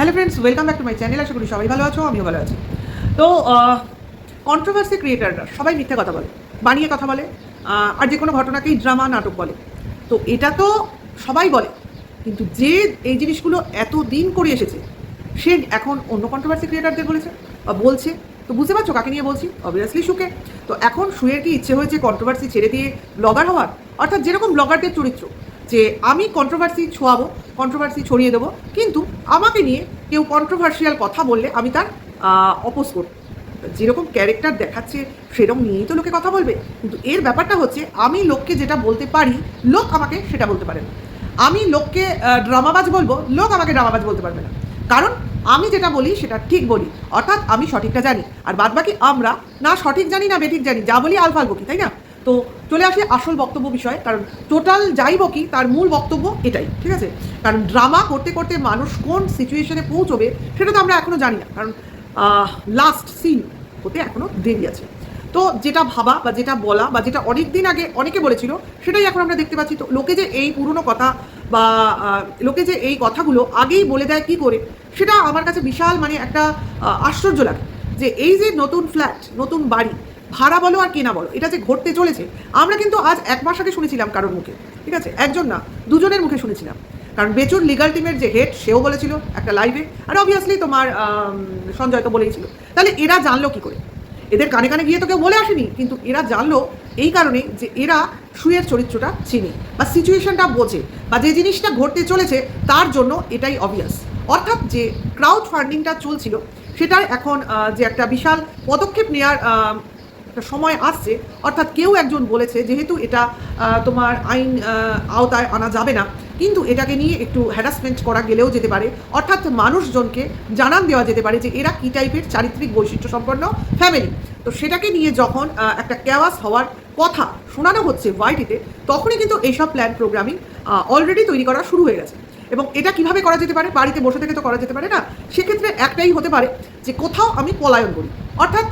Hello friends welcome back to my channel আশা করি সবাই ভালো আছো, আমিও ভালো আছি। তো কন্ট্রোভার্সি ক্রিয়েটাররা সবাই মিথ্যে কথা বলে, বানিয়ে কথা বলে আর যে কোনো ঘটনাকেই ড্রামা নাটক বলে। তো এটা তো সবাই বলে, কিন্তু যে এই জিনিসগুলো এত দিন করে এসেছে, সে এখন অন্য কন্ট্রোভার্সি ক্রিয়েটারদের বলেছে বা বলছে। তো বুঝতে পারছ কাকে নিয়ে বলছি? অবভিয়াসলি সুকে। তো এখন সুয়ের কি ইচ্ছে হয়েছে কন্ট্রোভার্সি ছেড়ে দিয়ে ব্লগার হওয়ার? অর্থাৎ যেরকম ব্লগারদের চরিত্র যে আমি কন্ট্রোভার্সি ছোঁয়াবো কন্ট্রোভার্সি ছড়িয়ে দেবো, কিন্তু আমাকে নিয়ে কেউ কন্ট্রোভার্সিয়াল কথা বললে আমি তার অপোজ করব। যেরকম ক্যারেক্টার দেখাচ্ছে সেরকম নিয়েই তো লোকে কথা বলবে। কিন্তু এর ব্যাপারটা হচ্ছে, আমি লোককে যেটা বলতে পারি, লোক আমাকে সেটা বলতে পারে না। আমি লোককে ড্রামাবাজ বলব, লোক আমাকে ড্রামাবাজ বলতে পারবে না। কারণ আমি যেটা বলি, সেটা ঠিক বলি। অর্থাৎ আমি সঠিকটা জানি। আর বাদ বাকি আমরা না সঠিক জানি, না বেঠিক জানি। যা বলি আলফাল বকি তাই না? তো চলে আসে আসল বক্তব্য বিষয়, কারণ টোটাল যাই বকি তার মূল বক্তব্য এটাই, ঠিক আছে? কারণ ড্রামা করতে করতে মানুষ কোন সিচুয়েশনে পৌঁছবে, সেটা তো আমরা এখনও জানি না, কারণ লাস্ট সিন হতে এখনও দেরি আছে। তো যেটা ভাবা বা যেটা বলা বা যেটা অনেক দিন আগে অনেকে বলেছিল, সেটাই এখন আমরা দেখতে পাচ্ছি। তো লোকে যে এই পুরনো কথা বা লোকে যে এই কথাগুলো আগেই বলে দেয় কি করে, সেটা আমার কাছে বিশাল মানে একটা আশ্চর্য লাগে। যে এই যে নতুন ফ্ল্যাট নতুন বাড়ি ভাড়া বলো আর কেনা বলো, এটা যে ঘটতে চলেছে, আমরা কিন্তু আজ এক মাস আগে শুনেছিলাম কারোর মুখে, ঠিক আছে? একজন না, দুজনের মুখে শুনেছিলাম। কারণ বেচুর লিগাল টিমের যে হেড সেও বলেছিল একটা লাইভে আর অবভিয়াসলি তোমার সঞ্জয় তো বলেইছিল। তাহলে এরা জানলো কি করে? এদের কানে কানে গিয়ে তো কেউ বলে আসেনি, কিন্তু এরা জানলো এই কারণে যে এরা সুয়ের চরিত্রটা চিনে, বা সিচুয়েশনটা বোঝে, বা যে জিনিসটা ঘটতে চলেছে তার জন্য এটাই অবভিয়াস অর্থাৎ যে ক্রাউড ফান্ডিংটা চলছিল, সেটার এখন যে একটা বিশাল পদক্ষেপ নেওয়ার একটা সময় আসছে, অর্থাৎ কেউ একজন বলেছে যেহেতু এটা তোমার আইন আওতায় আনা যাবে না, কিন্তু এটাকে নিয়ে একটু হ্যারাসমেন্ট করা গেলেও যেতে পারে। অর্থাৎ মানুষজনকে জানান দেওয়া যেতে পারে যে এরা কী টাইপের চারিত্রিক বৈশিষ্ট্য সম্পন্ন ফ্যামিলি তো সেটাকে নিয়ে যখন একটা ক্যাওয়াস হওয়ার কথা শোনানো হচ্ছে ওয়াইটিতে তখনই কিন্তু এইসব প্ল্যান প্রোগ্রামিং অলরেডি তৈরি করা শুরু হয়ে গেছে। এবং এটা কীভাবে করা যেতে পারে, বাড়িতে বসে থেকে তো করা যেতে পারে না, সেক্ষেত্রে একটাই হতে পারে যে কোথাও আমি পলায়ন করি। অর্থাৎ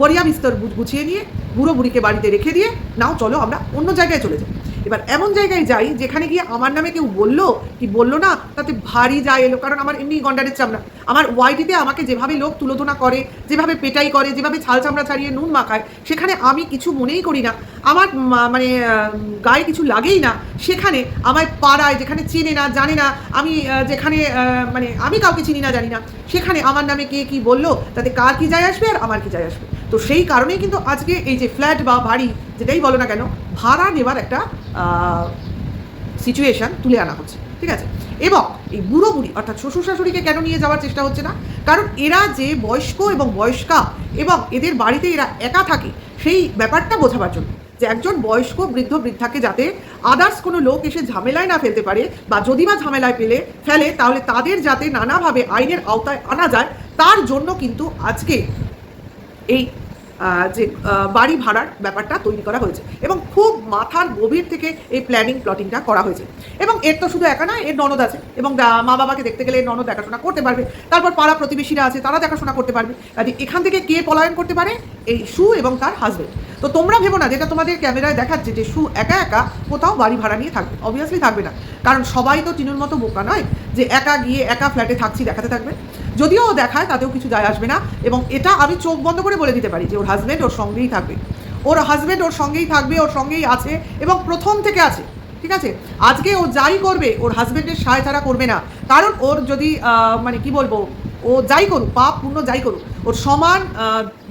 বরিয়া বিস্তর গুছিয়ে নিয়ে বুড়ো বুড়িকে বাড়িতে রেখে দিয়ে, নাও চলো আমরা অন্য জায়গায় চলে যাই। এবার এমন জায়গায় যাই, যেখানে গিয়ে আমার নামে কেউ বলল কি, বলল না, তাতে ভারী যায় এলো, কারণ আমার এমনি গন্ডারের চামড়া। আমার ওয়াইটিতে আমাকে যেভাবে লোক তুলোধনা করে, যেভাবে পেটাই করে, যেভাবে ছাল চামড়া ছাড়িয়ে নুন মাখায়, সেখানে আমি কিছু মনেই করি না। আমার মানে গায়ে কিছু লাগেই না। সেখানে আমায় পাড়ায়, যেখানে চেনে না, জানে না, আমি যেখানে মানে আমি কাউকে চিনি না, জানি না। সেখানে আমার নামে কে কি বলল, তাতে কার কি যায় আসবে আর আমার কি যায় আসবে? তো সেই কারণেই কিন্তু আজকে এই যে ফ্ল্যাট বা বাড়ি যেটাই বলো না কেন, ভাড়া নেবার একটা সিচুয়েশন তুলে আনা হচ্ছে, ঠিক আছে? এবং এই বুড়ো বুড়ি অর্থাৎ শ্বশুর শাশুড়িকে কেন নিয়ে যাওয়ার চেষ্টা হচ্ছে না? কারণ এরা যে বয়স্ক এবং বয়স্কা এবং এদের বাড়িতে এরা একা থাকে, সেই ব্যাপারটা বোঝাবার জন্য যে একজন বয়স্ক বৃদ্ধ বৃদ্ধাকে যাতে আদার্স কোনো লোক এসে ঝামেলায় না ফেলতে পারে বা যদি বা ঝামেলায় পেলে ফেলে, তাহলে তাদের যাতে নানাভাবে আইনের আওতায় আনা যায়, তার জন্য কিন্তু আজকে এই যে বাড়ি ভাড়ার ব্যাপারটা তৈরি করা হয়েছে এবং খুব মাথার গভীর থেকে এই প্ল্যানিং প্লটিংটা করা হয়েছে। এবং এর তো শুধু একা নয় এর ননদ আছে এবং মা বাবাকে দেখতে গেলে এর ননদ দেখাশোনা করতে পারবে। তারপর পাড়া প্রতিবেশীরা আছে, তারা দেখাশোনা করতে পারবে। কাজে এখান থেকে কে পলায়ন করতে পারে? এই সু এবং তার হাজবেন্ড তো তোমরা ভেবো না, যেটা তোমাদের ক্যামেরায় দেখাচ্ছে যে সু একা একা কোথাও বাড়ি ভাড়া নিয়ে থাকবে। অবভিয়াসলি থাকবে না। কারণ সবাই তো টিনুর মতো বোকা নয় যে একা গিয়ে একা ফ্ল্যাটে থাকছি, দেখাতে থাকবে। যদিও ও দেখায়, তাতেও কিছু যায় আসবে না। এবং এটা আমি চোখ বন্ধ করে বলে দিতে পারি যে ওর হাজব্যান্ড ওর সঙ্গেই থাকবে। ওর হাজব্যান্ড ওর সঙ্গেই থাকবে, ওর সঙ্গেই আছে এবং প্রথম থেকে আছে, ঠিক আছে? আজকে ও যাই করবে, ওর হাজব্যান্ডের সায় তারা করবে না। কারণ ওর যদি মানে কি বলব, ও যাই করুক, পাপ পূর্ণ যাই করুক ওর সমান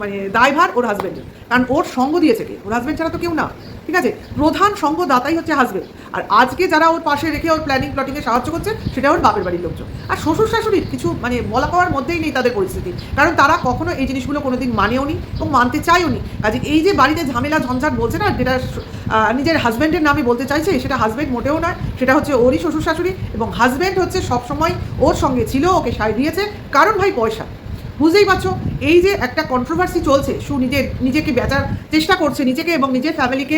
মানে দায়ভার ওর হাজব্যান্ডের কারণ ওর সঙ্গ দিয়েছে কে? ওর হাজব্যান্ড ছাড়া তো কেউ না। ঠিক আছে? প্রধান সঙ্গদাতাই হচ্ছে হাজব্যান্ড আর আজকে যারা ওর পাশে রেখে ওর প্ল্যানিং প্লটিংয়ে সাহায্য করছে, সেটা ওর বাপের বাড়ির লোকজন। আর শ্বশুর শাশুড়ির কিছু মানে বলা পাওয়ার মধ্যেই নেই তাদের পরিস্থিতি। কারণ তারা কখনো এই জিনিসগুলো কোনোদিন মানেও নি এবং মানতে চায়ও নি। কাজে এই যে বাড়িতে ঝামেলা, ঝঞ্ঝাট বলছে না, যেটা নিজের হাজব্যান্ডের নামে বলতে চাইছে, সেটা হাজব্যান্ড মোটেও নয়, সেটা হচ্ছে ওরই শ্বশুর শাশুড়ি এবং হাজব্যান্ড হচ্ছে সবসময় ওর সঙ্গে ছিল, ওকে সায় দিয়েছে। কারণ ভাই পয়সা। বুঝতেই পারছ? এই যে একটা কন্ট্রোভার্সি চলছে, সু নিজের, নিজেকে বেচার চেষ্টা করছে নিজেকে এবং নিজের ফ্যামিলিকে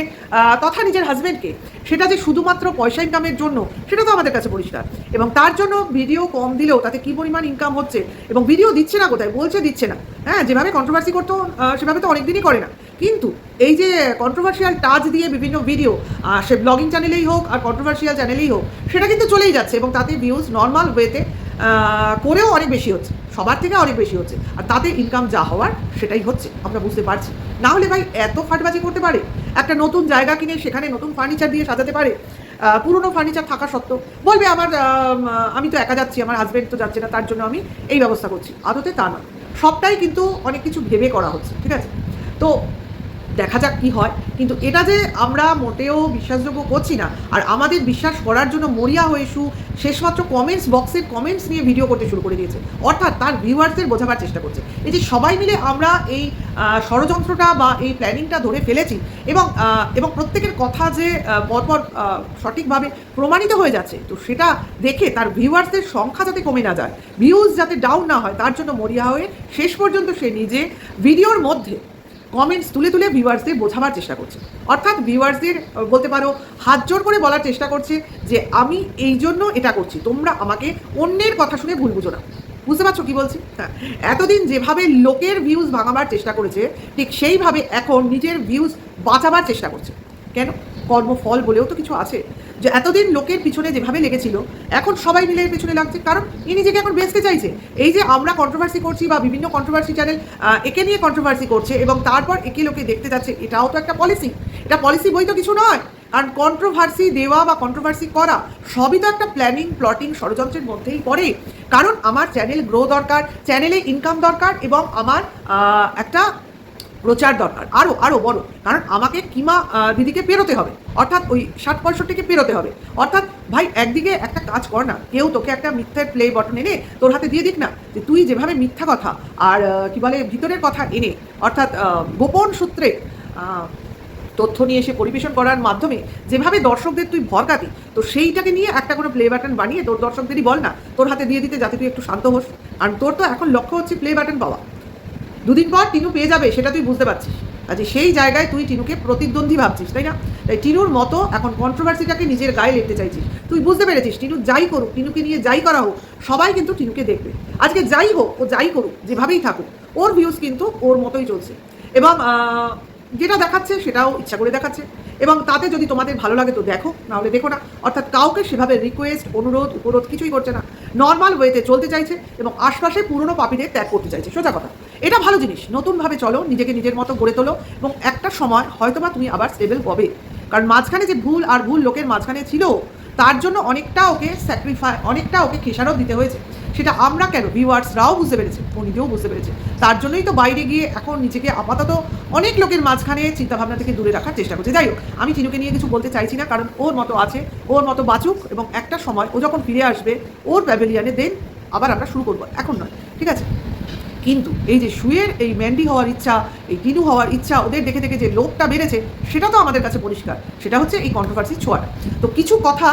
তথা নিজের হাজব্যান্ডকে সেটা যে শুধুমাত্র পয়সা ইনকামের জন্য, সেটা তো আমাদের কাছে পরিষ্কার। এবং তার জন্য ভিডিও কম দিলেও তাতে কী পরিমাণ ইনকাম হচ্ছে, এবং ভিডিও দিচ্ছে না কোথায়, বলছে দিচ্ছে না। হ্যাঁ যেভাবে কন্ট্রোভার্সি করতো সেভাবে তো অনেকদিনই করে না। কিন্তু এই যে কন্ট্রোভার্সিয়াল টাচ দিয়ে বিভিন্ন ভিডিও সে ব্লগিং চ্যানেলেই হোক আর কন্ট্রোভার্সিয়াল চ্যানেলেই হোক, সেটা কিন্তু চলেই যাচ্ছে এবং তাতে ভিউজ নর্মাল ওয়েতে করেও অনেক বেশি হচ্ছে। সবার থেকে অনেক বেশি হচ্ছে। আর তাতে ইনকাম যা হওয়ার সেটাই হচ্ছে, আমরা বুঝতে পারছি। না হলে ভাই এত ফাটবাজি করতে পারে? একটা নতুন জায়গা কিনে সেখানে নতুন ফার্নিচার দিয়ে সাজাতে পারে? পুরনো ফার্নিচার থাকা সত্ত্বেও। বলবে আমার, আমি তো একা যাচ্ছি, আমার হাজব্যান্ড তো যাচ্ছে না, তার জন্য আমি এই ব্যবস্থা করছি। আদতে তা না সবটাই কিন্তু অনেক কিছু ভেবে করা হচ্ছে, ঠিক আছে? তো দেখা যাক কি হয়। কিন্তু এটা যে আমরা মোটেও বিশ্বাসযোগ্য করছি না। আর আমাদের বিশ্বাস করার জন্য মরিয়া হয়ে শু শেষমাত্র কমেন্টস বক্সের কমেন্টস নিয়ে ভিডিও করতে শুরু করে দিয়েছে। অর্থাৎ তার ভিউয়ার্সদের বোঝাবার চেষ্টা করছে। এই যে সবাই মিলে আমরা এই ষড়যন্ত্রটা বা এই প্ল্যানিংটা ধরে ফেলেছি এবং এবং প্রত্যেকের কথা যে পরপর সঠিকভাবে প্রমাণিত হয়ে যাচ্ছে, তো সেটা দেখে তার ভিউয়ার্সদের সংখ্যা যাতে কমে না যায় ভিউজ যাতে ডাউন না হয়, তার জন্য মরিয়া হয়ে শেষ পর্যন্ত সে নিজে ভিডিওর মধ্যে কমেন্টস তুলে তুলে ভিউয়ার্সদের বোঝাবার চেষ্টা করছে। অর্থাৎ ভিউয়ার্সদের বলতে পারো, হাত জোর করে বলার চেষ্টা করছে যে, আমি এই জন্য এটা করছি, তোমরা আমাকে অন্যের কথা শুনে ভুল বুঝো না। বুঝতে পারছ কি বলছি? হ্যাঁ এতদিন যেভাবে লোকের ভিউজ ভাঙাবার চেষ্টা করেছে, ঠিক সেইভাবে এখন নিজের ভিউজ বাঁচাবার চেষ্টা করছে। কেন? কর্মফল বলেও তো কিছু আছে। যে এতদিন লোকের পিছনে যেভাবে লেগেছিল, এখন সবাই মিলে পিছনে লাগছে। কারণ ই নিজেকে এখন বেচতে চাইছে। এই যে আমরা কন্ট্রোভার্সি করছি বা বিভিন্ন কন্ট্রোভার্সি চ্যানেল একে নিয়ে কন্ট্রোভার্সি করছে এবং তারপর একে লোকে দেখতে যাচ্ছে, এটাও তো একটা পলিসি এটা পলিসি বই তো কিছু নয়। কারণ কন্ট্রোভার্সি দেওয়া বা কন্ট্রোভার্সি করা সবই তো একটা প্ল্যানিং প্লটিং ষড়যন্ত্রের মধ্যেই পড়ে। কারণ আমার চ্যানেল গ্রো দরকার চ্যানেলে ইনকাম দরকার এবং আমার একটা প্রচার দরকার। আরও আরও বড় কারণ আমাকে কিমা দিদিকে পেরোতে হবে। অর্থাৎ ওই ষাট পঁয়ষট্টিকে পেরোতে হবে। অর্থাৎ, ভাই, একদিকে একটা কাজ কর না। কেউ তোকে একটা মিথ্যার প্লে বটন এনে তোর হাতে দিয়ে দিক না। যে তুই যেভাবে মিথ্যা কথা আর কি বলে, ভিতরের কথা এনে, অর্থাৎ গোপন সূত্রে তথ্য নিয়ে এসে পরিবেশন করার মাধ্যমে যেভাবে দর্শকদের তুই ভরকাতি তো সেইটাকে নিয়ে একটা কোনো প্লে বাটন বানিয়ে তোর দর্শকদেরই বল না। তোর হাতে দিয়ে দিতে যাতে তুই একটু শান্ত হোস। আর তোর তো এখন লক্ষ্য হচ্ছে প্লে বাটন পাওয়া। দুদিন পর টিনু পেয়ে যাবে, সেটা তুই বুঝতে পারছিস। আচ্ছা সেই জায়গায় তুই টিনুকে প্রতিদ্বন্দ্বী ভাবছিস, তাই না? তাই টিনুর মতো এখন কন্ট্রোভার্সিটাকে নিজের গায়ে লেখতে চাইছিস। তুই বুঝতে পেরেছিস, টিনু যাই করুক, টিনুকে নিয়ে যাই করা হোক, সবাই কিন্তু টিনুকে দেখবে। আজকে যাই হোক, ও যাই করুক, যেভাবেই থাকুক, ওর ভিউজ কিন্তু ওর মতোই চলছে। এবং যেটা দেখাচ্ছে সেটাও ইচ্ছা করে দেখাচ্ছে। এবং তাতে যদি তোমাদের ভালো লাগে তো দেখো, নাহলে দেখো না। অর্থাৎ কাউকে সেভাবে রিকোয়েস্ট অনুরোধ, উপরোধ কিছুই করছে না। নর্মাল ওয়েতে চলতে চাইছে এবং আশপাশে পুরনো পাপীদের ত্যাগ করতে চাইছে। সোজা কথা। এটা ভালো জিনিস। নতুনভাবে চলো, নিজেকে নিজের মতো গড়ে তোলো এবং একটা সময় হয়তোবা তুমি আবার স্টেবল হবে। কারণ মাঝখানে যে ভুল আর ভুল লোকের মাঝখানে ছিল, তার জন্য অনেকটা ওকে স্যাক্রিফাই অনেকটা ওকে খেসারত দিতে হয়েছে। সেটা আমরা কেন? ভিউয়ার্সরাও বুঝতে পেরেছে নিজেও বুঝতে পেরেছে। তার জন্যই তো বাইরে গিয়ে এখন নিজেকে আপাতত অনেক লোকের মাঝখানে চিন্তাভাবনা থেকে দূরে রাখার চেষ্টা করছে। যাই হোক, আমি চিনুকে নিয়ে কিছু বলতে চাইছি না, কারণ ওর মতো আছে, ওর মতো বাঁচুক এবং একটা সময় ও যখন ফিরে আসবে ওর প্যাভিলিয়ানে, দেন আবার আমরা শুরু করব, এখন নয়, ঠিক আছে? কিন্তু এই যে শুয়ের এই ম্যান্ডি হওয়ার ইচ্ছা, এই টিনু হওয়ার ইচ্ছা, ওদের দেখে দেখে যে লোকটা বেড়েছে, সেটা তো আমাদের কাছে পরিষ্কার। সেটা হচ্ছে এই কন্ট্রোভার্সি ছোঁয়াটা। তো কিছু কথা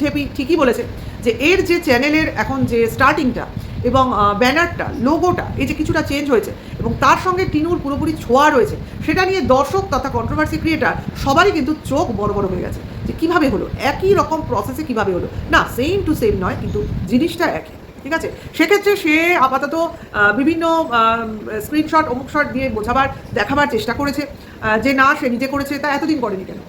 ঢেপি ঠিকই বলেছে। যে এর যে চ্যানেলের এখন যে স্টার্টিংটা এবং ব্যানারটা, লোগোটা, এই যে কিছুটা চেঞ্জ হয়েছে এবং তার সঙ্গে টিনুর পুরোপুরি ছোঁয়া রয়েছে, সেটা নিয়ে দর্শক তথা কন্ট্রোভার্সি ক্রিয়েটার সবারই কিন্তু চোখ বড় বড় হয়ে গেছে যে কীভাবে হলো, একই রকম প্রসেসে কীভাবে হলো। না সেম টু সেম নয়, কিন্তু জিনিসটা একই, ঠিক আছে? সেক্ষেত্রে সে আপাতত বিভিন্ন স্ক্রিনশট অমুক শট দিয়ে বোঝাবার, দেখাবার চেষ্টা করেছে যে না, সে নিজে করেছে, তা এতদিন করেনি কেন?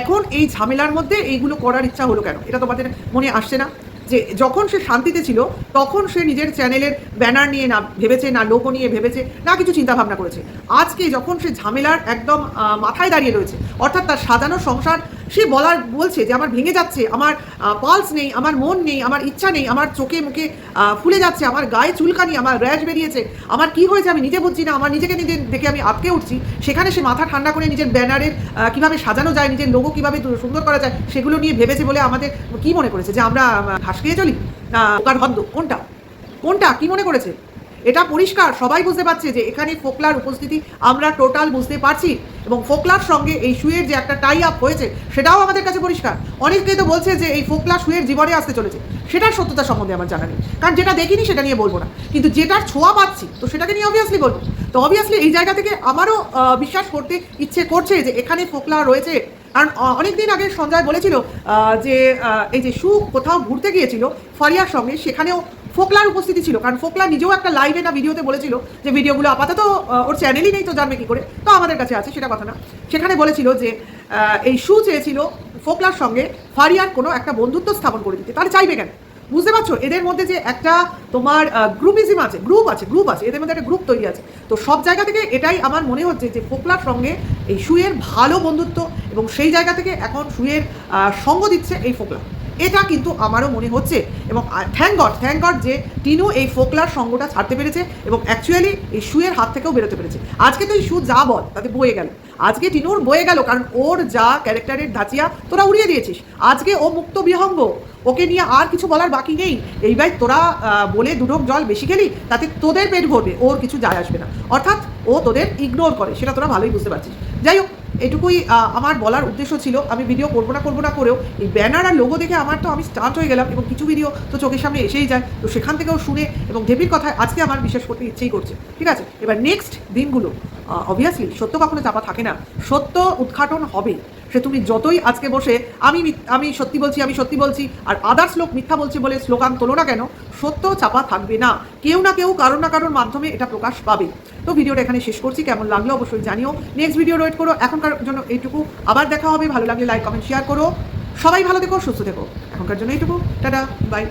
এখন এই ঝামেলার মধ্যে এইগুলো করার ইচ্ছা হলো কেন? এটা তোমাদের মনে আসছে না? যে যখন সে শান্তিতে ছিল, তখন সে নিজের চ্যানেলের ব্যানার নিয়ে না ভেবেছে, না লোগো নিয়ে ভেবেছে, না কিছু চিন্তা ভাবনা করেছে। আজকে যখন সে ঝামেলার একদম মাথায় দাঁড়িয়ে রয়েছে, অর্থাৎ তার সাজানো সংসার সে বলার, বলছে যে আমার ভেঙে যাচ্ছে, আমার পালস নেই, আমার মন নেই, আমার ইচ্ছা নেই, আমার চোখে মুখে ফুলে যাচ্ছে, আমার গায়ে চুলকানি, আমার র্যাশ বেরিয়েছে, আমার কি হয়েছে আমি নিজে বুঝছি না, আমার নিজেকে নিজে দেখে আমি আটকে উঠছি, সেখানে সে মাথা ঠান্ডা করে নিজের ব্যানারের কীভাবে সাজানো যায়, নিজের লোগো কীভাবে সুন্দর করা যায়, সেগুলো নিয়ে ভেবেছে বলে আমাদের কি মনে করেছে? যে আমরা ঘাস খেয়ে চলি? ওকার হদ্দ, কোনটা? কোনটা? কি মনে করেছে? এটা পরিষ্কার, সবাই বুঝতে পারছে যে এখানে ফোকলার উপস্থিতি আমরা টোটাল বুঝতে পারছি এবং ফোকলার সঙ্গে এই শুয়ের যে একটা টাই আপ হয়েছে সেটাও আমাদের কাছে পরিষ্কার। অনেকে তো বলছে যে এই ফোকলা শুয়ের জীবনে আসতে চলেছে। সেটার সত্যতা সম্বন্ধে আমার জানা নেই। কারণ যেটা দেখিনি সেটা নিয়ে বলব না। কিন্তু যেটার ছোঁয়া পাচ্ছি, তো সেটাকে নিয়ে অবভিয়াসলি বলব। তো অবভিয়াসলি এই জায়গা থেকে আমারও বিশ্বাস করতে ইচ্ছে করছে যে এখানে ফোকলা রয়েছে। কারণ অনেকদিন আগে সঞ্জয় বলেছিল যে এই যে সু কোথাও ঘুরতে গিয়েছিল, ফারিয়ার সঙ্গে, সেখানেও ফোকলার উপস্থিতি ছিল, কারণ ফোকলা নিজেও একটা লাইভে না ভিডিওতে বলেছিল যে ভিডিওগুলো আপাতত ওর চ্যানেলই নেই তো জানবে কী করে। তো আমাদের কাছে আছে, সেটা কথা না। সেখানে বলেছিল যে এই শু চেয়েছিল ফোকলার সঙ্গে ফারিয়ার কোনো একটা বন্ধুত্ব স্থাপন করে দিতে। তাহলে চাইবে কেন? বুঝতে পারছ? এদের মধ্যে যে একটা তোমার গ্রুপিজম আছে গ্রুপ আছে গ্রুপ আছে, এদের মধ্যে একটা গ্রুপ তৈরি আছে। তো সব জায়গা থেকে এটাই আমার মনে হচ্ছে যে ফোকলার সঙ্গে এই সুয়ের ভালো বন্ধুত্ব এবং সেই জায়গা থেকে এখন সুয়ের সঙ্গ দিচ্ছে এই ফোকলা। এটা কিন্তু আমারও মনে হচ্ছে এবং থ্যাংক গড থ্যাংক গড যে টিনু এই ফোকলার সঙ্গটা ছাড়তে পেরেছে এবং অ্যাকচুয়ালি এই শুয়ের হাত থেকেও বেরোতে পেরেছে। আজকে তো এই শু যা বল, তাতে বয়ে গেল। আজকে টিনুর বয়ে গেল, কারণ ওর যা ক্যারেক্টারের ধাঁচিয়া তোরা উড়িয়ে দিয়েছিস। আজকে ও মুক্ত বিহঙ্গ, ওকে নিয়ে আর কিছু বলার বাকি নেই। এইবার তোরা বলে দুঢোক জল বেশি খেলি, তাতে তোদের পেট ভরবে, ওর কিছু যায় আসবে না। অর্থাৎ ও তোদের ইগনোর করে, সেটা তোরা ভালোই বুঝতে পারছিস। যাই হোক এটুকুই আমার বলার উদ্দেশ্য ছিল। আমি ভিডিও করব না করব না করেও এই ব্যানার আর লোগো দেখে আমার তো আমি স্টার্ট হয়ে গেলাম এবং কিছু ভিডিও তো চোখের সামনে এসেই যায়। তো সেখান থেকেও শুনে এবং দেবীর কথায় আজকে আমার বিশ্বাস করতে ইচ্ছেই করছে। ঠিক আছে? এবার নেক্সট দিনগুলো অবভিয়াসলি সত্য কখনো চাপা থাকে না। সত্য উদ্ঘাটন হবে। সে তুমি যতই আজকে বসে, আমি আমি সত্যি বলছি, আমি সত্যি বলছি, আর আদার্স লোক মিথ্যা বলছে বলে স্লোগান তোলো না কেন, সত্য চাপা থাকবে না। কেউ না কেউ কারোর না কারোর মাধ্যমে এটা প্রকাশ পাবে। তো ভিডিওটা এখানে শেষ করছি, কেমন লাগল অবশ্যই জানিও। নেক্সট ভিডিও ওয়েট করো, এখনকার জন্য এইটুকু। আবার দেখা হবে, ভালো লাগলে লাইক কমেন্ট শেয়ার করো। সবাই ভালো থেকো, সুস্থ থেকো। এখনকার জন্য এইটুকু। Tata bye